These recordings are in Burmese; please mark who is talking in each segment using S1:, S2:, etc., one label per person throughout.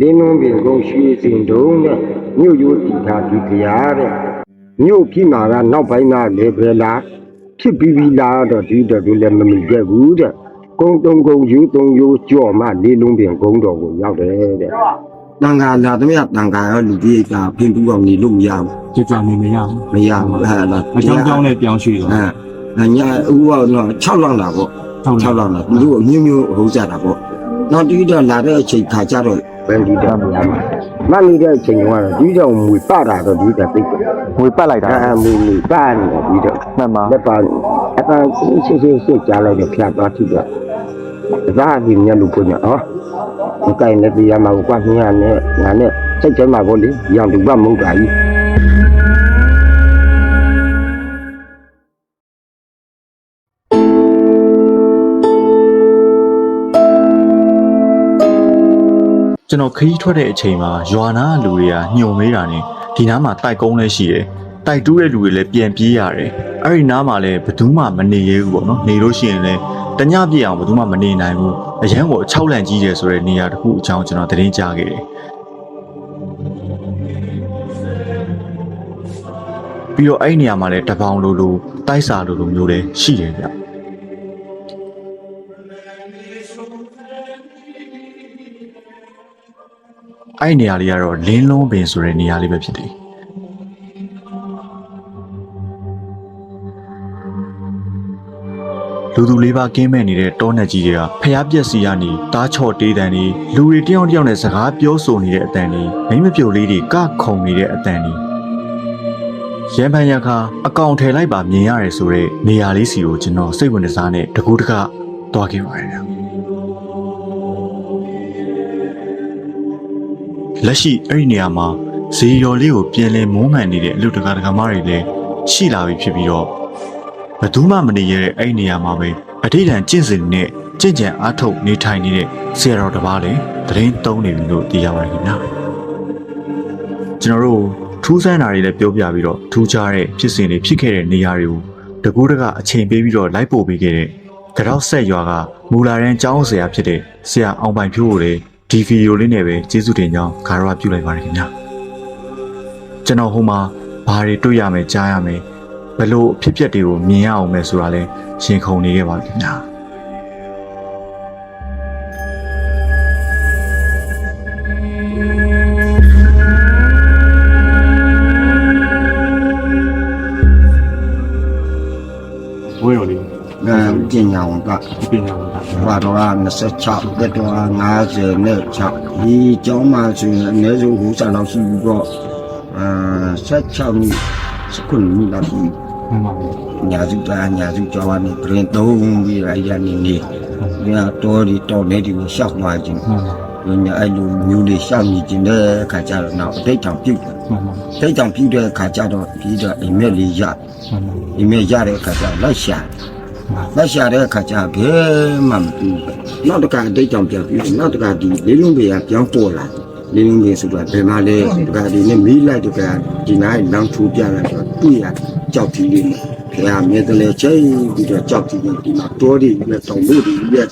S1: လင်းလုံးပင်ကုန်းရွှေစင်တုံးနဲ့မြို့ရိုးတီထားဒီခရားတဲ့မြို့ပြည်မှာကနောက်ပိုင်းမှာလေပဲလားဖြစ်ပြီးပြီလားတော့ဒီတော့သူလည်းမမိခဲ့ဘူးတဲ့ကုန်းတုံးကုန်းယူတုံးယူကြော့မှလင်းလုံးပင်ကုန်းတော်ကိုရောက်တယ်တဲ့တန်ခါလာသမ ्या တန်ခါရောလူကြီးကဖင်ပူအောင်နေလို့မရဘူး
S2: ကြကြနေမရဘူး
S1: မရဘူးဟာလား
S2: အကြောင်းကြောင်းနဲ့ပြောင်းရွှေ့တော့
S1: အဲညာဦးကတော့6လောက်လာပေါ့
S2: 6
S1: 6လောက်လာသူတို့အမျိုးမျိုးဟိုးကြတာပေါ့နောက်တီးတော့လာတဲ့အချိန်ခါကြတော့ ဘယ်ဒီတော့မရမှာမတ်နေတဲ့အချိန်ကတော့ဒီတော့မူပတာတော့ဒီကသိတယ်
S3: ငွေပတ်လိုက်တာ
S1: အဲမူမူပနေတယ်ဒီတော့
S3: မှန်ပါ
S1: လက်ပါအတန်ရှင်းရှင်းရှင်းကြားလိုက်တော့ဖျက်သွားထိတော့ဒါကဒီမြတ်လူကိုညာဟောဒီကိုင်းနဲ့တရားမှာကွာမြားနဲ့ငါနဲ့စိတ်ထဲမှာပေါ့လေရောင်တူပမဟုတ်တာကြီး
S3: ကျွန်တော်ခရီးထွက်တဲ့အချိန်မှာရွာနာလူတွေကညှုံမေးတာနဲ့ဒီနားမှာတိုက်ကုန်းလည်းရှိတယ်တိုက်တူးတဲ့လူတွေလည်းပြန်ပြေးရတယ်အဲ့ဒီနားမှာလည်းဘယ်သူမှမနေရဘူးပေါ့နော်နေလို့ရှိရင်လည်းတညပြည့်အောင်ဘယ်သူမှမနေနိုင်ဘူးအရန်ကို6လန့်ကြီးတယ်ဆိုတဲ့နေရာတစ်ခုအကြောင်းကျွန်တော်သတင်းကြားခဲ့တယ်ပြီးတော့အဲ့ဒီနေရာမှာလည်းတပေါင်လိုလိုတိုက်စာလိုလိုမျိုးလည်းရှိတယ်ဗျ အဲ့ဒီနေရာလေးကတော့လင်းလုံးပင်ဆိုတဲ့နေရာလေးပဲဖြစ်တယ်လူသူလေးပါကင်းမဲ့နေတဲ့တောနက်ကြီးတွေကဖျားပြက်စီကနေတားချော်တေးတန်တွေလူတွေတယောက်တယောက်နဲ့စကားပြောဆိုနေတဲ့အတန်တွေမိမပြုတ်လေးတွေကခုန်နေတဲ့အတန်တွေရန်ပန်ရခါအကောင့်ထည့်လိုက်ပါမြင်ရတယ်ဆိုတဲ့နေရာလေးစီကိုကျွန်တော်စိတ်ဝင်စားနဲ့တကူးတကသွားခဲ့ပါတယ် လက်ရှိအဲ့ဒီနေရာမှာဇီရော်လေးကိုပြန်လဲမုန်းမှန်နေတဲ့အလူတကာတကာမတွေလည်းရှိလာပြီဖြစ်ပြီးတော့ဘယ်သူမှမနေရတဲ့အဲ့ဒီနေရာမှာပဲအထိတ်တန်ကျင့်စဉ်နဲ့ကျင့်ကြံအားထုတ်နေထိုင်နေတဲ့ဆရာတော်တစ်ပါးလည်းသတရင်သုံးနေပြီလို့သိရပါတယ်ခင်ဗျာကျွန်တော်တို့ထူးဆန်းတာတွေလည်းပြောပြပြီးတော့ထူးခြားတဲ့ဖြစ်စဉ်တွေဖြစ်ခဲ့တဲ့နေရာတွေကိုတကူးတကအချိန်ပေးပြီးတော့လိုက်ပို့ပေးခဲ့တဲ့ကြောက်ဆက်ရွာကမူလာရန်ကျောင်းဆရာဖြစ်တဲ့ဆရာအောင်ပိုင်ဖြိုးကိုလည်း ဒီဗီဒီယိုလေးနဲ့ပဲကျေးဇူးတင်ကြောင်းခါရဝပြုလိုက်ပါတယ်ခင်ဗျာကျွန်တော်ဟိုမှာဘာတွေတွေ့ရမယ်ကြားရမယ်ဘယ်လိုအဖြစ်အပျက်တွေကိုမြင်ရအောင်လဲဆိုတာလဲရှင်ခုန်နေခဲ့ပါပြီခင်ဗျာ
S2: ဝဲတော်လေး
S1: အဲကျင်ညာဝန်က
S2: ဒီပညာဝန် က
S1: ဘွာတော်က26တက်တော်က56ဒီကျောင်းမှာဆိုရင်အနည်းဆုံးဟိုးစားလောက်ရှိပြီးတော့အာ16မိစကွန်မိလောက်ရှိ
S2: မှန်ပါဘူး
S1: ညာစုသားညာစုကျောင်းကနေဂရင်သုံးပြီးအရာနေနေဒီကတော်ဒီတော်နေဒီကိုရှောက်သွားခြင်း
S2: မှန်ပါ
S1: ဒီညာအဲ့လိုမျိုးလေးရှောက်နေခြင်းတဲ့အခါကျတော့နောက်အတိတ်တောင်ပြုတ်တယ်
S2: မှန်ပါ
S1: အတိတ်တောင်ပြုတ်တဲ့အခါကျတော့ဒီတော့အိမ်မက်လေးရ
S2: မှန်ပါ
S1: အိမ်မက်ရတဲ့အခါကျတော့လက်ရှာ လက်ရှာတဲ့အခါကျဘယ်မှမတူဘူးနောက်တစ်ခါအတိတ်တောင်ပြပြီးနောက်တစ်ခါဒီလေးလုံးပေကပြောင်းပေါ်လာလေးလုံးပေဆိုတာဘယ်မှာလဲဒီကဒီနဲ့မီးလိုက်တကဒီနိုင်လောင်းထူပြလိုက်တော့တွေ့ရကြောက်ကြီးလေးခင်ဗျာမြေတလဲချိန်ပြီးတော့ကြောက်ကြီးလေးဒီမှာတောတွေနဲ့တောင်လို့တွေရဲ့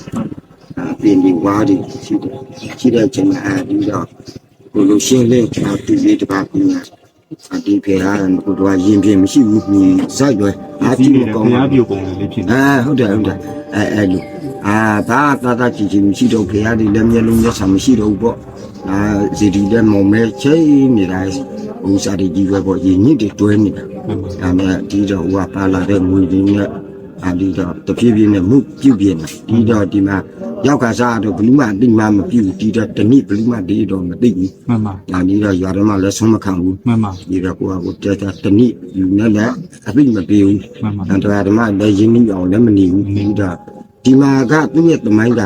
S1: အာပင်ဒီဝါးတွေရှိတယ်ရှိတဲ့အချိန်မှာအဲဒီတော့ဘလိုရှင်းလေးကျွန်တော်တူလေးတစ်ပါးပြင်အ ဒီဖေဟာဘုရားရင်ပြင်မရှိဘူးမြင်ဇက်ရွယ်အား
S2: ဒီ
S1: ကြည့်
S2: နေ့
S1: မ
S2: ဘု
S1: ကောင်းဘူး
S2: ရားပြုတ်ပုံလေးဖြစ်နေ
S1: အာဟုတ်တယ်ဟုတ်တယ်အဲအဲလိုအာဒါသာသာကြည့်ချင်းမရှိတော့ဖေရည်လည်းမျက်လုံးမျက်စာမရှိတော့ဘူးပေါ့အာဇီဒီလည်းမုံမဲချိန်နေတာဥစားဒီကြီးပဲပေါ့ရင်းညစ်တွေတွဲနေတာ
S2: မှန်ပါ
S1: ဒါနဲ့ဒီတော့ဟိုကပါလာတဲ့ငွေတွေနဲ့အာဒီတော့တဖြည်းဖြည်းနဲ့မှုပြုတ်ပြင်းတယ်ဒီတော့ဒီမှာ ရောက်ကစားတော့ဘလူးမအတိမမပြုတ်ဒီတော့တနည်းဘလူးမဒီတော့မသိဘူး
S2: မှန်ပါ
S1: ဒါဒီတော့ရွာထဲမှာလည်းဆုံးမခံဘူး
S2: မှန်ပါ
S1: ဒီတော့ကိုကကိုတဲတာတနည်းယူနေလည်းအသိမပေးဘူး
S2: မှန်ပါ
S1: အန္တရာယ်ဓမ္မလည်းရင်းနှီးအောင်လည်းမနေဘူးဒီတော့ဒီမှာကသူ့ရဲ့သမိုင်းက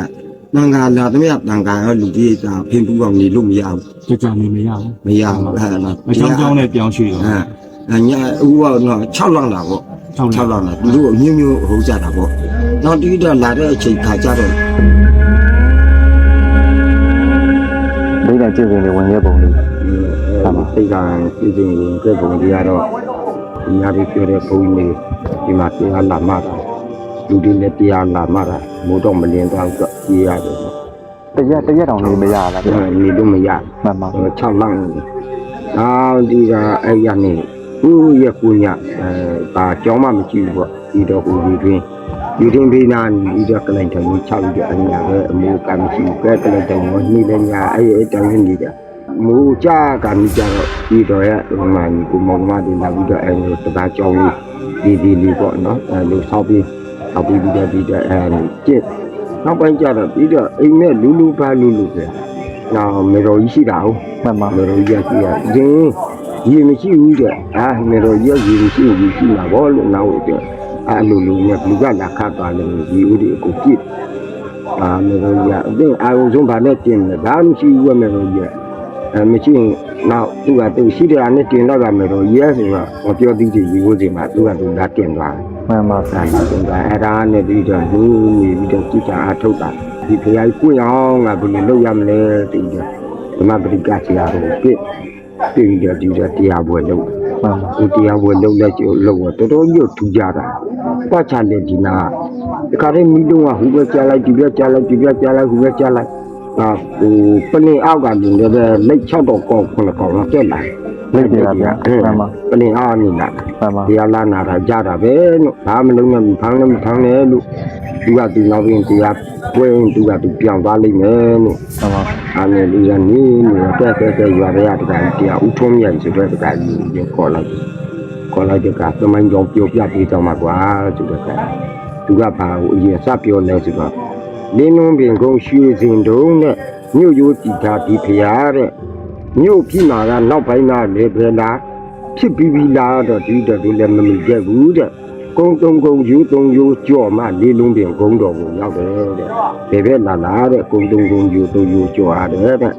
S1: တန်ခါလာသမျှတန်ခါရောလူကြီးကဖင်ပူအောင်နေလို့မရဘူး
S2: ကြကြနေမရဘူး
S1: မရဘူးအဲ့ဒါ
S2: အကြောင်းကြောင်းနဲ့ပြောင်းရွှေ့တော့
S1: အဲအညာဦးကတော့6လောက်လာပေါ့
S2: 6
S1: 6လောက်လာသူတို့အမျိုးမျိုးဟိုကြတာပေါ့နောက်တီးတော့လာတဲ့အချိန်ခါကြတော့
S3: ဒိဋ္ဌာကျင့်စဉ်တွေဝင်ရပုံလေး
S1: စိတ်ကပြည်ချင်းရင်ပြပုံကြီးကတော့ဒီညာပြီးပြောတဲ့ဘုန်းကြီးဒီမှာတရားလာမှတာလူတွေလည်းတရားလာမှတာမိုးတော့မလင်းတော့ကြည့်ရတယ်
S3: တရက်တရက်တောင်နေမရလားဗျာ
S1: နေလို့မရ
S3: မှန်ပါ
S1: ဘူး6လမ်းနေနောက်ဒီကအဲ့ရနေဦးရကူညအဲဒါကြောင်းမှမကြည့်ဘူးပေါ့ဒီတော့ဦးဒီတွင် ဒီတွင်ဘေးနာဒီတော့ကလိုက်တယ်6ပြီးတော့အညာပဲအမိုးကမရှိဘူးကဲကလိုက်တယ်နှိလည်းညာအဲ့အဲ့တောင်းနေကြမူကြကမြကြတော့ဒီတော့ရဒီမှာဒီကိုမောင်မတွေလာပြီးတော့အဲ့လိုတပါးကြောင်းလေးဒီဒီလေးပေါ့နော်အဲ့လိုဆောက်ပြီးဆောက်ပြီးပြီးတော့ဒီတော့အဲ့ကျစ်နောက်ပိုင်းကျတော့ပြီးတော့အိမ်မဲ့လူလူပါလူလူပဲနောက်မေတော်ကြီးရှိတာဟုတ်
S3: မှန်ပါ
S1: မေတော်ကြီးကရှိရရင်ရေမရှိဘူးတဲ့အာမေတော်ကြီးကရေမရှိဘူးရှိမှာဘောလို့နောက်တဲ့ အဲ့လိုလူနဲ့လူကလာခတ်သွားတယ်ဒီဦးဒီကိုကြည့်အာမေတော်ကြီးကအပြင်အာရုံဆုံးဗာနဲ့တင်တယ်ဒါမှမရှိဘူးမေတော်ကြီးအဲမရှိရင်နောက်သူကသူရှိတယ်အနေတင်တော့ကမေတော်ကြီးရဲ့ဆိုတော့မပြောသေးချင်ရေကိုစီမှာသူကသူလာတင်သွားတယ်
S3: မှန်ပါ
S1: ဆိုင်တင်သွားအဲ့ဒါနဲ့ပြီးတော့လူနေပြီးတော့ကြည့်ချအားထုတ်တာဒီဖရာကြီးကိုအောင်ငါဘယ်လိုလုပ်ရမလဲတည်တယ်ဓမ္မပရိကဆရာတို့ပြည့်ပြီးတော့ဒီတော့တရားပွဲလုပ်
S3: မှန်ပါ
S1: ဒီတရားပွဲလုပ်လက်ကျိုးလုပ်တော့တော်တော်ကြီးထူကြတာပတ်ချတဲ့ဒီနာဒီခါလေးမိတော့ဟိုပဲကြားလိုက်ဒီပဲကြားလိုက်ဒီပဲကြားလိုက်ဟိုပဲကြားလိုက်အာဟိုပလင်အောက်ကလည်းလည်းလက်6တော့ကောခုနကောင်တော့တက်လာ
S3: လက်ပြတာဗျာမှန်ပါ
S1: ပလင်အောက်နေလာ
S3: မှန်ပါ
S1: တရားလာနာတာကြတာပဲလို့ဘာမလုံးနဲ့ဖမ်းလည်းမဖမ်းနဲ့လို့သူကသူနောက်ပြင်တရားပွဲသူကသူပြောင်းသွားလိမ့်မယ်လို့
S3: မှန်ပါ
S1: အားနဲ့လူရနေနေတက်တက်တက်ရွာရတကကြီးတရားဥထုံးမြိုင်ဆိုတဲ့တကကြီးကိုခေါ်လိုက်ခေါ်လိုက်တဲ့ကသမိုင်းကြောင်ပြောပြပေးတော့မှာကွာဆိုတဲ့ကသူကဘာကိုအရင်စပြောလဲဆိုတော့လင်းလုံးပင်ကုန်းရွှေစင်တုံးနဲ့မြို့ရိုးတီတာဒီဖျားတဲ့မြို့ပြည်မှာကနောက်ပိုင်းကလေပဲလားဖြစ်ပြီးပြီလားတော့ဒီတော့ဒီလည်းမမိခဲ့ဘူးတဲ့ ကုန်းတုံကုန်းယူတုံယူကြော့မှလေးလုံးပင်ကုန်းတော်ကိုရောက်တယ်တဲ့ဘယ်ဘက်လာလာတဲ့ကုန်းတုံကုန်းယူတုံယူကြော့ရတယ်တဲ့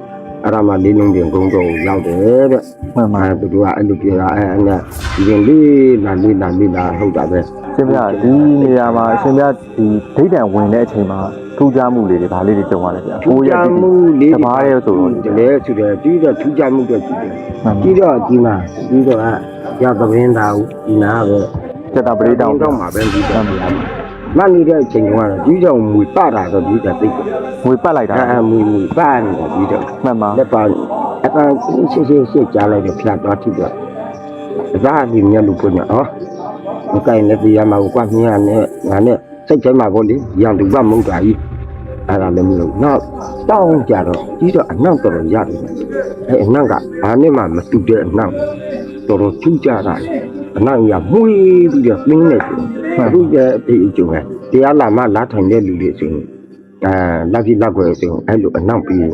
S1: အဲ့ဒါမှလေးလုံးပင်ကုန်းတော်ကိုရောက်တယ်တဲ့
S3: မှန်ပါ
S1: အဲသူတို့ကအဲ့လိုပြောတာအဲအဲ့နဲ့ဒီရင်လေးလာလေးလာလေးလာဟုတ်တာပဲ
S3: ရှင်ဗျာဒီနေရာမှာရှင်ဗျာဒီဒိတ်တံဝင်တဲ့အချိန်မှာထူးခြားမှုလေးတွေဗာလေးတွေကြုံရလဲဗျာ
S1: ထူးခြားမှုလေး
S3: တဘာရဲဆိုတော့
S1: ဒီလေဆိုတယ်ပြီးတော့ထူးခြားမှုတော့ရှိတယ်
S3: မှန်ပါ
S1: ပြီးတော့ဒီမှာပြီးတော့ကရသဘင်းသားဦးဒီနာပဲ
S3: စက်တာပရိတောင်
S1: တော့မှာပဲပြီးတော့ပြရမှာမှတ်နေတဲ့အချိန်ကတော့ဒီကြောင့်မူပတာတော့ဒီတော့သိတယ်
S3: ငွေပတ်လိုက်တာ
S1: အဲအဲမူမူပနေတာဒီတော့
S3: မှန်ပါ
S1: လက်ပါအပန်းရှင်းရှင်းရှင်းကြားလိုက်တော့ဖြတ်သွားထိတော့ဒါဒီမြတ်လူကိုနော်မကိုင်လည်းပြရမှာကွာမြင်ရနဲ့ငါနဲ့စိတ်ထဲမှာပေါ့လေရန်သူကမုတ်တာကြီးအဲ့ဒါလည်းမလို့နောက်တောင်းကြတော့ကြီးတော့အနောက်တော်တော်ရတယ်အဲအနောက်ကဘာနဲ့မှမတူတဲ့အနောက်တော်တော်ထူးကြတာ အနောက်ရမွေးပြီးတော့သင်းနေတယ်အခုကျအတေအကျုံပဲတရားလာမှလာထိုင်တဲ့လူတွေဆိုရင်အဲလက်ကြီးလက်ွယ်ဆိုရင်အဲ့လိုအနောက်ပြီး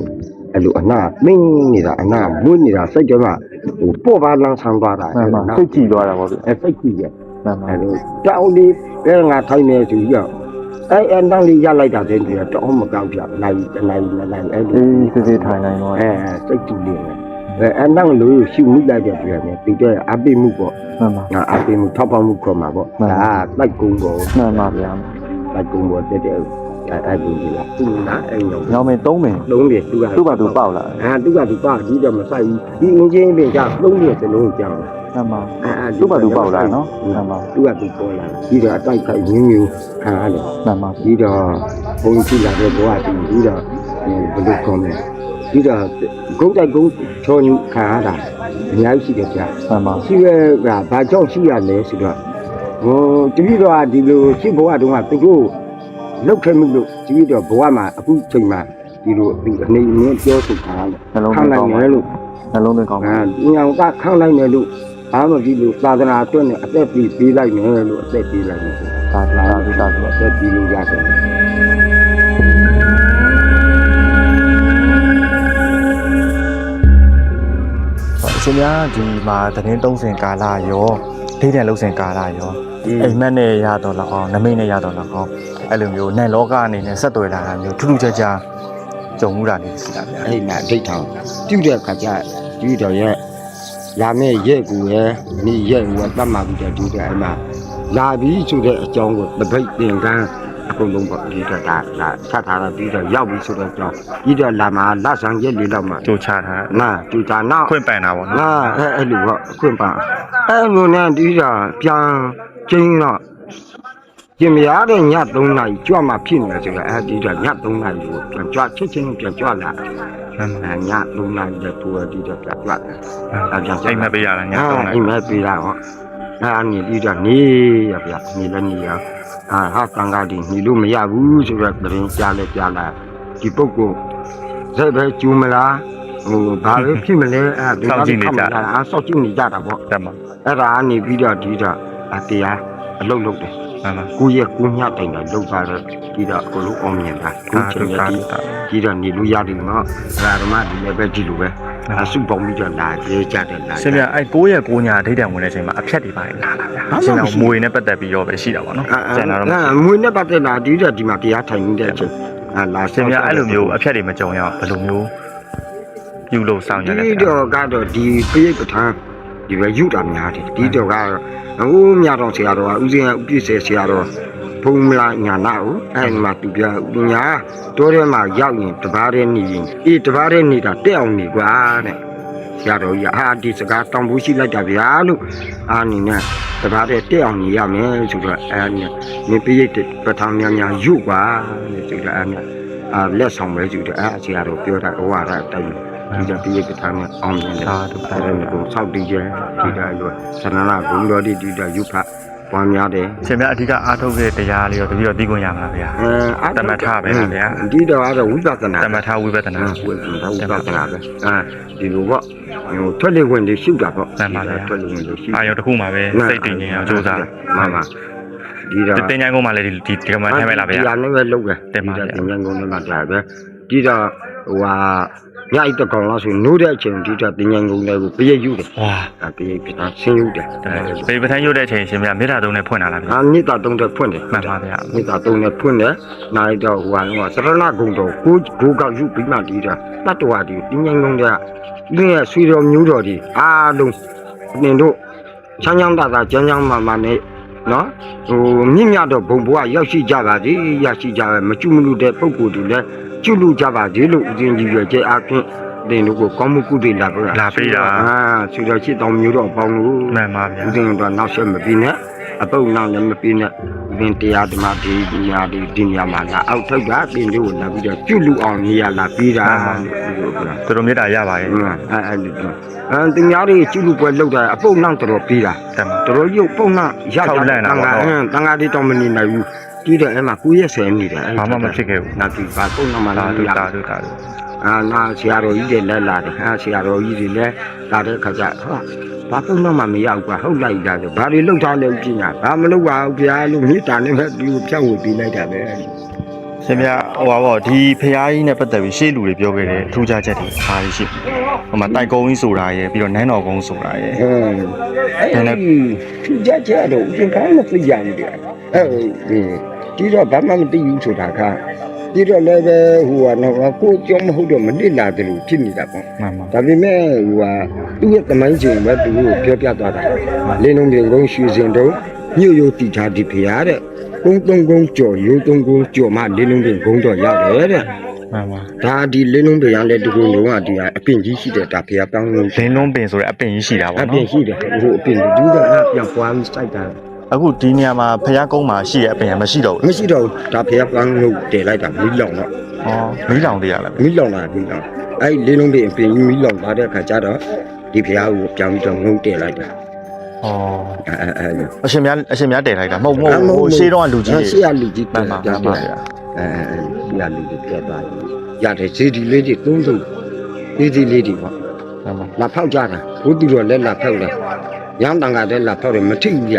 S1: အဲ့လိုအနာမင်းနေတာအနာမွေးနေတာစိတ်ထဲမှာဟိုပေါ့ပါလန်းဆန်းသွားတာ
S3: မှန်ပါစိတ်ကြည်သွားတာပေါ့ဗျာ
S1: အဲစိတ်ကြီးရဲ့
S3: မှန်ပါ
S1: အဲလိုတောင်းလေးဘယ်ငါထိုင်နေဆိုပြီးတော့အဲအဲတန်းလေးရလိုက်တာတဲ့ပြီးတော့တောင်းမကောက်ပြနိုင်တနိုင်နိုင်နိုင်အဲလို
S3: အေးစစ်စစ်ထိုင်နိုင်တော့
S1: အဲစိတ်တူလေးနဲ့ အဲအဲတန်းလို့ရှုမိလိုက်တဲ့ပြန်နဲ့ဒီတဲ့အပိမှုပေါ့
S3: မှန်ပါ
S1: ငါအပိမှုထောက်ပံ့မှုခေါ်မှာပေါ့
S3: မှန်ပါ
S1: ဒါတိုက်ကုန်းပေါ့
S3: မှန်ပါဗျာ
S1: တိုက်ကုန်းပေါ့တက်တဲ့အဲအဲ့ဒီကသူနာအဲ့ညောင်း
S3: ညောင်မင်းသုံးမင်း
S1: လုံးတယ်သူက
S3: သူ့ဘာသူပေါက်လာ
S1: အဲသူကသူပါကြီးတော့မဆိုင်ဘူးဒီအင်းချင်းပင်ကသုံးတယ်စလုံးကြောင်း
S3: မှန်ပါ
S1: အဲအဲ
S3: သူ့ဘာသူပေါက်လာနော်မှန်ပါ
S1: သူကသူပေါ်လာပြီးတော့အတိုက်ခိုက်ရင်းမျိုးခံရတယ်
S3: မှန်ပါ
S1: ပြီးတော့ဘုံကြည့်လာတဲ့ဘဝတည်ပြီးတော့ဘယ်လိုကောင်းလဲ ပြီးတော့ဂုတ်တိုက်ဂုတ်ချောညူခံရတာအများကြီးရှိတယ်ဗျာ
S3: မှန်ပါ
S1: ရှိရဲကဘာကြောင့်ရှိရလဲဆိုတော့ဟိုတပည့်တော်ကဒီလိုရှိဘဝတုန်းကသူတို့လောက်ခဲ့မှုလို့တပည့်တော်ဘဝမှာအခုချိန်မှာဒီလိုဒီအနေနဲ့ပြောဆိုခံရတယ်
S3: နှလုံး
S1: ခံ
S3: သွင်း
S1: လို
S3: ကော
S1: က်
S3: င်း
S1: မယ်လို့
S3: နှလုံးသွင်းကောင်းပါ
S1: အာညောင်ကခံလိုက်မယ်လို့ဘာမှဒီလိုသာသနာအတွက်နဲ့အသက်ပြီးပေးလိုက်မယ်လို့အသက်ပေးလိုက်မယ်ဆို
S3: သာသာသာသာ
S1: အသက်ပြီးလို့ရတယ်
S3: ရှင်များဒီမှာသတင်းသုံးစင်ကာလရောဒိတ်တံလုံးစင်ကာလရောအိမ်မက်နဲ့ရတော့လောက်အောင်နမိတ်နဲ့ရတော့လောက်အောင်အဲ့လိုမျိုးနိုင်လောကအနေနဲ့ဆက်သွယ်လာတာမျိုးထူးထူးခြားခြားကြုံမှုတာလေးရှိတာဗျာ
S1: အဲ့နာဒိတ်ထောင်ပြုတဲ့ခါကျဒီတော့ရဲ့လာမဲ့ရဲ့ကူရဲ့နေရဲ့ကူကတတ်မှပြီးတော့ဒီတဲ့အဲ့မှာလာပြီးဆိုတဲ့အကြောင်းကိုတပိတ်သင်္ကန်း အကုန်လုံးပေါ့ဒီတော့ဒါဒါဆက်ထားတော့ပြီးတော့ရောက်ပြီဆိုတဲ့အကြောင်းပြီးတော့လာမှာလက်ဆောင်ရက်လေးတော့မှ
S3: ကြိုချထား
S1: နာဒီတာနောက်
S3: ခွင့်ပန်တာပေါ့နော်
S1: နာအဲ့အဲ့လိုပေါ့အခွင့်ပါအဲ့လိုနဲ့ဒီတော့ပြန်ကျင်းတော့ကျင်မရတဲ့ည3နာရီကြွမှဖြစ်နေတယ်ဆိုတော့အဲဒီတော့ည3နာရီကိုပြန်ကြွချက်ချင်းပြန်ကြွလာတယ်
S3: မှန်ပါ
S1: အဲည3နာရီတဲ့သူကဒီတော့ပြန်ကြွလာတယ်အဲပြန်
S3: အိမ်မက်ပေးရလားညတော့
S1: အိမ်မက်ပေးတာဟော အဲအနေပြီးတော့နေရဗျနေလည်းနေရအာဟာတန်ခါဒီနေလို့မရဘူးဆိုတော့ပြင်ကြားလဲကြားလာဒီပုဂ္ဂိုလ်ဇက်ပဲကျူမလားဟိုဘာပဲဖြစ်မလဲအဲဒီအာစောက်ကြည့်နေကြတာပေါ့
S3: တက်မှာ
S1: အဲ့ဒါကနေပြီးတော့ဒီတော့အတရားအလုတ်လုတ်တယ်
S3: မှန်ပါ
S1: ကိုယ့်ရဲ့ကိုညတိုင်တာလုတ်ပါတော့ဒီတော့အကုန်လုံးအောင်မြင်တာကိုချင်ရဒီဒီတော့နေလို့ရတယ်နော်ဒါဓမ္မဒီလည်းပဲဒီလိုပဲအစုပေါင်းပြီးတော့လာကြေးကြတယ်လာ
S3: ရှင်ဗျအဲ့9ရက်9ညအထိတ်တန်ဝင်တဲ့အချိန်မှာအဖြတ်တွေပါလာတာဗျာရှင်ဗျမွေနဲ့ပတ်သက်ပြီးတော့ပဲရှိတာပေါ့နော်ကျန်တာတော့
S1: အဲမွေနဲ့ပတ်သက်လာဒီတော့ဒီမှာတရားထိုင်နေတဲ့အချိန်အဲလာ
S3: ရှင်ဗျအဲ့လိုမျိုးအဖြတ်တွေမကြုံရအောင်ဘယ်လိုမျိုးပြုလို့စောင့်ရလဲ
S1: ဒီ
S3: ဗျာ
S1: တော့ကတော့ဒီပိဋကထံ ဒီပဲယူတာများတယ်ဒီတော့ကတော့ဟိုးမြတော်ဆရာတော်ကဥစဉ်ဥပြည့်ဆရာတော်ဘုံမလာညာနာကိုအဲ့ဒီမှာသူပြညာတိုးထဲမှာရောက်ရင်တပားတဲ့နေရင်အေးတပားတဲ့နေတာတက်အောင်နေကွာတဲ့ဆရာတော်ကြီးကဟာဒီစကားတောင်းဖို့ရှိလိုက်တာဗျာလို့အာနေနဲ့တပားတဲ့တက်အောင်နေရမယ်ဆိုတော့အဲ့ဒီနေပိဋကပထမများများယူကွာတဲ့ဆိုတော့အဲ့အာလက်ဆောင်ပဲယူတယ်အဲ့ဆရာတော်ပြောတာဟောရတဲ့အတိုင်း ဒီကြပြည့်ကထားနဲ့အောင်မြင်တယ်ဒါလည်းကိုစောက်တည်ကျဒီကြလို့သရဏဂုံတော်ဒီဒီကြယူဖတ်ပွားများတယ်
S3: ရှင်ဗျအဓိကအားထုတ်တဲ့တရားလေးရောတတိယသိခွင့်ရမှာဗျာ
S1: အဲ
S3: တမထပဲလားဗျာ
S1: ဒီတော့အဲ့တော့ဝိပဿနာ
S3: တမထဝိပဿနာ
S1: ဝိပဿနာဝိပဿနာပဲအဲဒီလိုပေါ့ဟိုထွက်လေဝင်လေးရှုတာပေါ့ထွက်လေဝင်လေးရှု
S3: အာရုံတစ်ခုမှာပဲစိတ်တည်ငြိမ်အောင်ကြိုးစား
S1: မှန်ပါဒီတော့
S3: တင်ញိုင်းကုန်းမှာလည်းဒီဒီကမှထိုင်မဲ့လားဗျာ
S1: ဒီရနဲ့ပဲလုပ်တယ်
S3: တင်ပါဗျာ
S1: ဒီညငုံနဲ့မှတာပဲဒီတော့ဟိုဟာ ညအိတ်တကောင်လားဆိုနိုးတဲ့အချိန်ဒီတော့ဒီညငုံလေးကိုပြည့်ယူတယ်
S3: ဝါ
S1: အပြည့်ပြတာဆင်းယူတယ်
S3: ပေပထန်းရုပ်တဲ့အချိန်ရှင်ဗျမေတ္တာသုံးနဲ့ဖွင့်လာလားဗျာ
S1: အာမေတ္တာတုံးတဲ့ဖွင့်တယ်
S3: မှန်ပါဗျာ
S1: မေတ္တာတုံးတဲ့ဖွင့်တယ်နိုင်တော့ဟိုဟာတော့သရဏဂုံတော်ကိုကိုကောက်ယူပြီးမှဒီတာတတ္တဝါဒီတင်းငင်းလုံးတဲ့ဒီရဲ့ဆွေတော်မျိုးတော်ဒီအားလုံးနင်တို့ချမ်းချမ်းသာသာကြမ်းကြမ်းမာမာနဲ့နော်ဟိုမြင့်မြတ်တော့ဘုံဘဝရောက်ရှိကြပါစေရရှိကြပါမကျွမလူတဲ့ပုဂ္ဂိုလ်တွေလည်း ကျွလူကြပါစေလို့ဦးဇင်းကြီးရဲ့ကျဲအားဖြင့်တင်တို့ကိုကောင်းမှုကုသိုလ်လာပြအာဆွေတော်ချစ်တော်မျိုးတော်ပေါင်းလို့
S3: မှန်ပါဗျာ
S1: ဦးဇင်းတော့နောက်ဆက်မပြီးနဲ့အပုပ်နောက်လည်းမပြီးနဲ့ဦးဇင်းတရားဓမ္မဒီညာဒီဒီညာမှာလာအောက်ထောက်ကတင်တို့ကိုလာပြီးတော့ကျွလူအောင်နေရလာပြီးတာလို့ပြောတာ
S3: သူတို့မေတ္တာရပါရဲ့
S1: အဲအဲ့ဒီတော့အဲတင်ညာတွေကျွလူပွဲလောက်တာအပုပ်နောက်တော်ပြီးတာ
S3: တက်မှာ
S1: တော်ရုပ်ပုပ်နောက်ရတာတန်ခါအင်းတန်ခါဒီတော့မနေနိုင်ဘူး ပြီးတော့အဲ့မှာကိုရက်ဆယ်နေတယ်
S3: ဘာမှမဖြစ်ခဲ့ဘူး
S1: နောက်ပြီးဘာပုပ်နောက်မှ
S3: သာ
S1: လာ
S3: ဓု
S1: ရ
S3: သာဓုသာဓု
S1: အာနာဆရာတော်ကြီးတွေလက်လာတယ်ဟာဆရာတော်ကြီးတွေလည်းလာတဲ့ခါကျဟာဘာပုံတော့မှမရဘူးကွာဟုတ်လိုက်တာဆိုဘာတွေလောက်ထားလဲပြညာဘာမလုပ်ပါဘူးဗျာလို့မြေတာနဲ့ပဲဒီကိုဖြတ်ဝေပေးလိုက်တာပဲ
S3: ရှင်ဗျဟိုပါဗောဒီဖျားကြီးနဲ့ပတ်သက်ပြီးရှေ့လူတွေပြောခဲ့တဲ့အထူးခြားချက်တွေအားရှိဟိုမှာတိုက်ကုန်းကြီးဆိုတာရယ်ပြီးတော့နန်းတော်ကုန်းဆိုတာရယ်
S1: ဟမ်အဲ့ဒီသူကြကြတော့ဦးကမသိရဘူးတဲ့အဲ့ဒီ ဒီတော့ဘာမှမသိဘူးဆိုတာကဒီတော့လည်းပဲဟိုကတော့ကိုကြောမဟုတ်တော့မနစ်လာတယ်လို့ဖြစ်နေတာပေါ့
S3: မှန်ပါ
S1: ဒါပေမဲ့ဟိုဟာသူ့ရဲ့တမိုင်းချိန်ပဲသူကိုပြောပြသွားတာလင်းလုံးတွေကုန်းရွှေစင်တုံးညို့ရိုတီထားဒီဖရားတဲ့ကုန်းသုံးကုန်းကြော်ရိုးသုံးကုန်းကြော်မှလင်းလုံးတွေကုန်းတော့ရောက်တယ်တဲ့
S3: မှန်ပါ
S1: ဒါဒီလင်းလုံးတွေရလဲဒီကုန်းလုံးကဒီဟာအပင်ကြီးရှိတဲ့ဒါဖရားပေါင်းလို့
S3: လင်းလုံးပင်ဆိုတဲ့အပင်ကြီးရှိတာ
S1: အ
S3: ဗော
S1: ပင်
S3: နော်
S1: ရှိတယ်ဟိုအပင်ဒီကပြန်ပွားစိုက်တာ
S3: အခုဒီနေရာမှာဖျားကုန်းမှာရှိတဲ့အပင်ကမရှိတော့ဘူး
S1: မရှိတော့ဒါဖရားပေါင်းလို့တည်လိုက်တာမီးလောင်တော့
S3: ဩမီးလောင်တရားလည်းပဲ
S1: မီးလောင်တာမီးလောင်အဲ့လင်းလုံးတွေအပင်ကြီးမီးလောင်သွားတဲ့အခါကျတော့ဒီဖရားကိုပြောင်းပြီးတော့ငုံတည်လိုက်တာ
S3: ဩ
S1: အဲအဲအဲ
S3: အရှင်များအရှင်များတည်လိုက်တာမဟုတ်မဟုတ်ဟိုရှေးတော့ကလူကြီးတွေ
S1: ရှေ့ကလူကြီး
S3: မှန်ပါမှန်ပါဗျာ
S1: အဲအဲရှေ့ကလူကြီးပြတ်သွားတယ်ရတယ်ဇေဒီလေးတွေသုံးသုံးဇေဒီလေးတွေပေါ့
S3: မှန်ပါ
S1: လာဖောက်ကြတာဘုသူတော်လည်းလာဖောက်တယ်ရမ်းတန်ကလည်းလာဖောက်တယ်မထိဘူးရ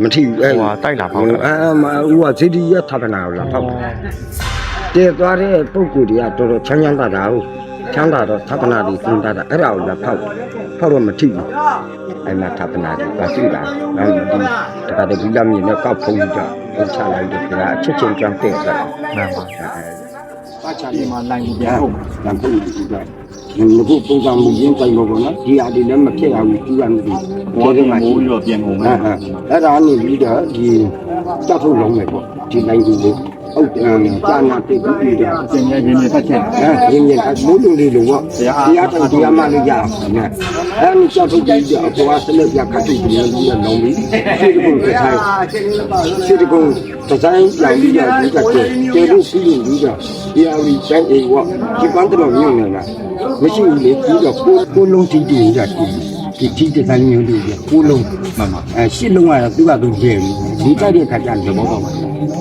S1: မထိဘူးအဲ
S3: ဟိုဟာတိုက်လာဖောက်တာ
S1: အဲမဟိုကဇေဒီရသဗ္ဗနာကိုလာဖောက်တယ်တည်သွားတဲ့ပုံကိုယ်တွေကတော်တော်ချမ်းချမ်းသာတာဟုတ်ချမ်းသာတော့သဗ္ဗနာတွေသင်တာအဲ့ဒါကိုလာဖောက်ဖောက်တော့မထိဘူးအဲ့မှာသဗ္ဗနာတွေပါရှိတာနောက်ဒီတခါတည်းဒီလမ်းမြင်နဲ့ကောက်ဖုံးကြပုံချလိုက်တယ်ကအချက်ချင်းကြောင်းတဲ့တယ်
S3: မှန်ပါ
S1: အချာဒီမှာလိုင်းကိုပြန်ဟုတ်လမ်းဖုံးကြည့်ကြတယ် ငခုပုံစံမူရင်းတိုင်ဘောကောနော်ဒီအဒီလည်းမဖြစ်အောင်ကြည့်ရမယ်ဒီဘောဒီမှာ
S2: မိုးပြီးတော့ပြန်ကုန်
S1: ဟ
S2: မယ်
S1: မ်ဟမ်အဲ့ဒါနေပြီးတော့ဒီစက်ထုတ်လုံးမယ်ပေါ့ဒီလိုင်းကို ဟုတ်တယ်ကြာနာတိတ်ပြီးတော့
S2: ကျင်ရရင်းနေဖတ်ချင်
S1: အဲရင်းရင်းအမိုးလုံးလေးလုံးပေါ့တရားထိုင်တရားမှလည်းရအောင်နော်အဲ့ဒီချက်ထုတ်ပြီးတော့ဘောဆလက်ပြခတ်ထုတ်ပြီးတော့လုံးပြီးစိတ်ကုန်းတစ်ဆိုင်စိတ်ကုန်းတစ်ဆိုင်ကြောင်ပြီးတော့ဒီကတည်းကတေလို့ပြီးလို့ပြီးတော့ဒီအရီတိုင်းအေဝဒီပန်းတော်မြင်နေတာမရှိဘူးလေပြီးတော့ကိုကိုလုံးတီးတီးကြတယ်ဒီတီးတဲ့တိုင်းမျိုးလေးကိုလုံး
S2: မှန်ပါ
S1: အဲရှစ်လုံးကတော့သူကသူကျဲပြီ ဒီတိုက်တဲ့ခါကျသဘောပေါက်ပါ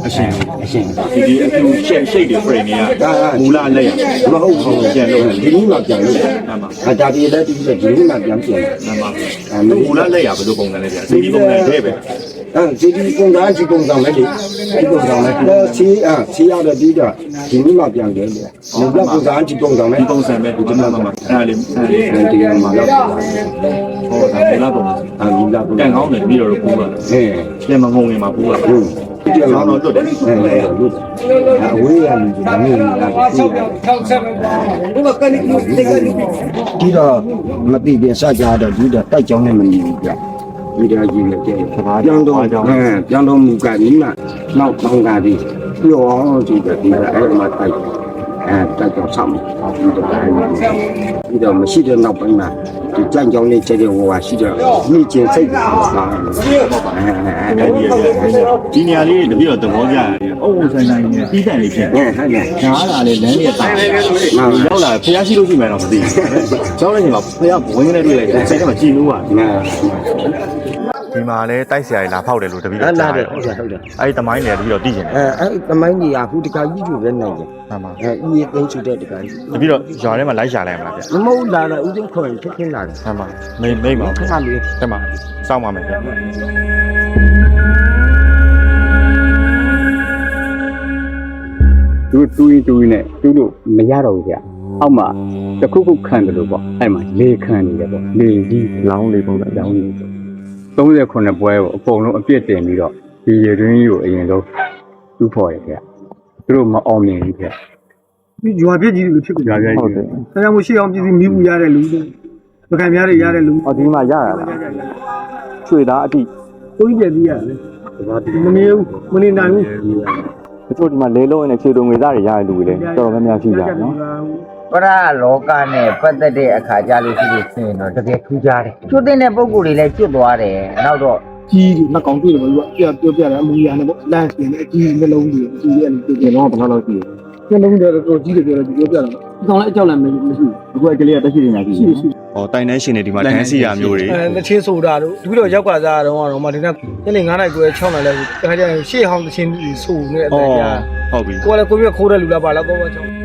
S2: အရှင်
S1: အရှင်
S2: ဒီဒီအခုရှက်ရှိတ်တွေ frame တွေကမူလလက်ရ
S1: မဟုတ်ဘူး
S2: ပြန်လို့
S1: ဒီနေ့မှပြန်လို့
S2: မှန်ပါ
S1: အတာဒီလည်းဒီလည်းဒီနေ့မှပြန်ပြန်
S2: မှန်ပါ
S1: အဲ
S2: မူလလက်ရဘယ်လိုပုံစံလဲဗျာစီဒီပုံစံတဲ့ပဲ
S1: အဲဒီဒီပုံစံဒီပုံစံလည်းဒီဒီပုံစံလည်းတော့ချီအာချီရတဲ့ပြီးတော့ဒီနေ့မှပြန်တယ်လေဒီကပုံစံဒီပုံစံလည်း
S2: ဒီပုံစံပဲဒီမှာမှာအဲ့ဒါလေးအဲ့ဒီ
S1: ဒီမှာတော့
S2: ဟောဒါမူလပုံစံ
S1: အာဒီလာပုံ
S2: ကန်ကောင်းတယ်ပြီးတော့ပူပါ
S1: အဲ
S2: ပြန်မငုံငင်မှာပူပါ
S1: ဟုတ်ဒီ
S2: ကျော
S1: တော့
S2: င်းတော့လွတ်တယ်
S1: အဲလို့အဝေးရလူဒီနေ့လာပြီးဒီတော့မတိပြန်စကြတော့ဒီတော့တိုက်ကြောင်းနဲ့မနေဘူးပြ ဒီတော့ကြီးလည်းကျဲပြောင်းတော့အဲပြောင်းတော့မူကနီးမှနောက်တောင်းကသည်ပြောင်းကြည့်တယ်ဒီကအဲ့မှာတိုက်အဲတိုက်ကြောင်းဆောင်ဒီတော့ဒီတော့မရှိတဲ့နောက်ပိုင်းမှာဒီကြံ့ကြောင်းလေးကျဲတဲ့ဟိုဟာရှိတော့မိကျင်စိတ်ပါအဲအဲ
S2: အဲ့ဒီဒီနေရာလေးတပြည့်တော့သဘောကျရတယ်အုံဆိုင်ဆိုင်နဲ့ပြီးတန်လေးဖြစ်
S1: အဲဟုတ်တယ်
S2: ညားလာလေလမ်းလေးတာရောက်လာဖျားရှိလို့ရှိမှတော့မသိဘူးကျောင်းလေးချိန်မှာဖျားဘဝင်းနဲ့တွေ့လိုက်တယ်စိတ်ထဲမှာကြည်လို့ပါ
S1: ငါ
S3: ဒီမှာလဲတိုက်ဆရာကြီးလာဖောက်တယ်လို့တပည့်
S1: အဲ့
S3: တော့
S1: လာ
S3: ကြားတ
S1: တယ်ယ်ဟုတ်တယ်ဟုတ်တယ်
S3: အဲ့ဒီတမိုင်းတွေတပည့်တော့သိကျင်တယ်
S1: အဲအဲ့သမိုင်းကြီးကဟူတကကြီးကျူပဲနိုင်တယ်
S3: မှန်ပါ
S1: အဲဦးရေးသိန်းချူတဲ့တကကြီး
S3: တပည့်တော့ရွာထဲမှာလိုက်ရှာလိုက်မလားဗျ
S1: မမဟုတ်လာတော့ဦးသိန်းခေါ်ရင်ခက်ခင်းလာတယ်
S3: မှန်ပါမိတ်မိတ်ပါ
S1: ခဏလေး
S3: တက်မှာစောင့်ပါမယ်ဗျ
S4: သူတူးတူးနဲ့တူးလို့မရတော့ဘူးဗျအောက်မှာတစ်ခုခုခံတယ်လို့ပေါ့အဲ့မှာလေခံနေတယ်ပေါ့လေကြီးလောင်းလေးပုံစံလောင်းလေး 39ပွဲကိုအကုန်လုံးအပြစ်တင်ပြီးတော့ဒီရတွင်းကြီးကိုအရင်ဆုံးတူးဖော်ရဗျသူတို့မအောင်မြင်ဘူးဗျ
S5: ဒီဂျွာပြည့်ကြီးတွေဖြစ်ကြတယ်
S4: ဟုတ်တယ်
S5: ဆရာမရှိအောင်ပြည်စီမိဘူးရတဲ့လူတွေပကံများတွေရတဲ့လူ
S3: ဟောဒီမှာရရလားချွေသားအတိ
S5: ကိုကြီးပြည့်ပြီးရတယ်မနေဘူးမနေနိုင်ဘူး
S3: တချို့ဒီမှာလဲလုံးနဲ့ခြေတုံငွေသားတွေရတဲ့လူတွေလည်းတော်တော်များများရှိကြတယ်နော်
S6: ပရလောကနဲ့ပတ်သက်တဲ့အခါကြလို့ရှိလို့ရှိရင်တော့တကယ်ထူးခြားတယ်။ကျွတ်တဲ့ပုံကိုယ်တွေလည်းကျွတ်သွားတယ်။နောက်တော့
S5: ကြီးတွေလက်ကောင်တွေ့တယ်လို့ပြောပြောပြတယ်အမူအရာနဲ့ပေါ့လန့်စင်တဲ့အကြီးနှလုံးကြီးကြီးရဲ့လူတွေ
S2: ကျွန်တော်ဘယ်လောက်လောက်ရှိလဲ
S5: နှလုံးတွေတော့ကြီးတယ်ပြောတယ်ပြောပြတယ်ဒီကောင်လည်းအကြောက်လည်းမရှိဘူး
S2: အခုကကလေးကတက်ရှိနေညာရှိ
S5: ရှိရှိ
S3: ဟောတိုင်တန်းရှင်တွေဒီမှာတန်းစီရမျိုးတွေ
S5: အဲတချင်းဆိုတာတို့ဒီလိုရောက်ကစားတော့တော့မဒီနေ့ညနေ9နိုင်ကို6နိုင်လဲတခါကျရင်ရှေ့ဟောင်းတချင်းဆိုနေတဲ့အ
S3: ဟော
S5: တိုင်းကြာ
S3: ဟုတ်ပြီ
S5: ကိုယ်လည်းကိုပြခိုးတဲ့လူလားပါလားတော့ချောင်း